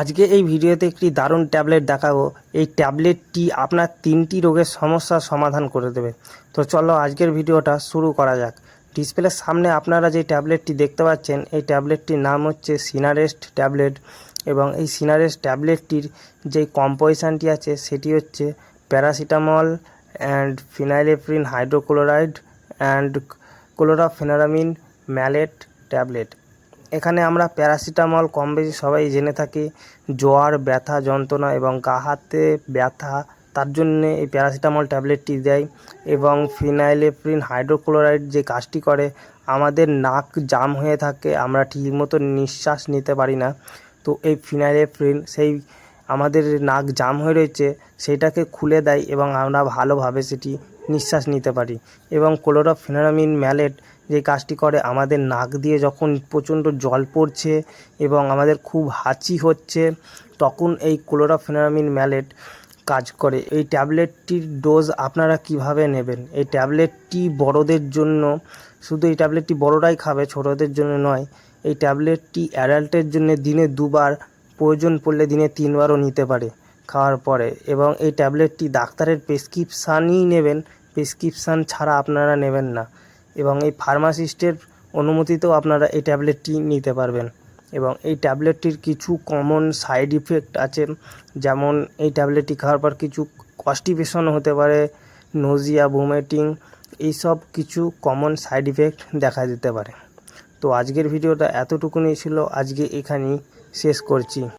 আজকে এই ভিডিওতে একটি দারুণ ট্যাবলেট দেখাবো। এই ট্যাবলেটটি আপনার তিনটি রোগের সমস্যার সমাধান করে দেবে। তো চলো আজকের ভিডিওটা শুরু করা যাক। ডিসপ্লের সামনে আপনারা যে ট্যাবলেটটি দেখতে পাচ্ছেন, এই ট্যাবলেটটির নাম হচ্ছে সিনারেস্ট ট্যাবলেট এবং এই সিনারেস্ট ট্যাবলেটটির যে কম্পোজিশানটি আছে, সেটি হচ্ছে paracetamol and phenylephrine hydrochloride and chlorpheniramine maleate tablet. এখানে আমরা প্যারাসিটামল কম বেশি সবাই জেনে থাকি। জ্বর, ব্যথা, যন্ত্রণা এবং গা, হাতে ব্যথা, তার জন্যে এই প্যারাসিটামল ট্যাবলেটটি দেয় এবং ফিনাইলেফ্রিন হাইড্রোক্লোরাইড যে কাজটি করে, আমাদের নাক জাম হয়ে থাকে, আমরা ঠিকমতো নিঃশ্বাস নিতে পারি না। তো এই ফিনাইলেফ্রিন সেই আমাদের নাক জাম হয়ে রয়েছে, সেটাকে খুলে দেয় এবং আমরা ভালোভাবে সেটি নিঃশ্বাস নিতে পারি এবং ক্লোরোফেনারামিন ম্যালেট যে কাজটি করে আমাদের নাক দিয়ে যখন প্রচণ্ড জল পড়ছে এবং আমাদের খুব হাঁচি হচ্ছে, তখন এই ক্লোরোফেনারামিন ম্যালেট কাজ করে। এই ট্যাবলেটটির ডোজ আপনারা কীভাবে নেবেন? এই ট্যাবলেটটি বড়দের জন্য, শুধু এই ট্যাবলেটটি বড়রাই খাবে, ছোটদের জন্য নয়, এই ট্যাবলেটটি অ্যাডাল্টের জন্য দিনে দুবার, প্রয়োজন পড়লে দিনে তিনবারও নিতে পারে। খাওয়ার পরে এবং এই ট্যাবলেটটি ডাক্তারের প্রেসক্রিপশানই নেবেন। প্রেসক্রিপশান ছাড়া আপনারা নেবেন না এবং এই ফার্মাসিস্টের অনুমতিতেও আপনারা এই ট্যাবলেটটি নিতে পারবেন এবং এই ট্যাবলেটটির কিছু কমন সাইড ইফেক্ট আছে। যেমন এই ট্যাবলেটটি খাওয়ার পর কিছু কস্টিপেশন হতে পারে, নোজিয়া, ভোমেটিং এইসব কিছু কমন সাইড ইফেক্ট দেখা দিতে পারে। তো আজকের ভিডিওটা এতটুকুনি ছিল, আজকে এখানেই শেষ করছি।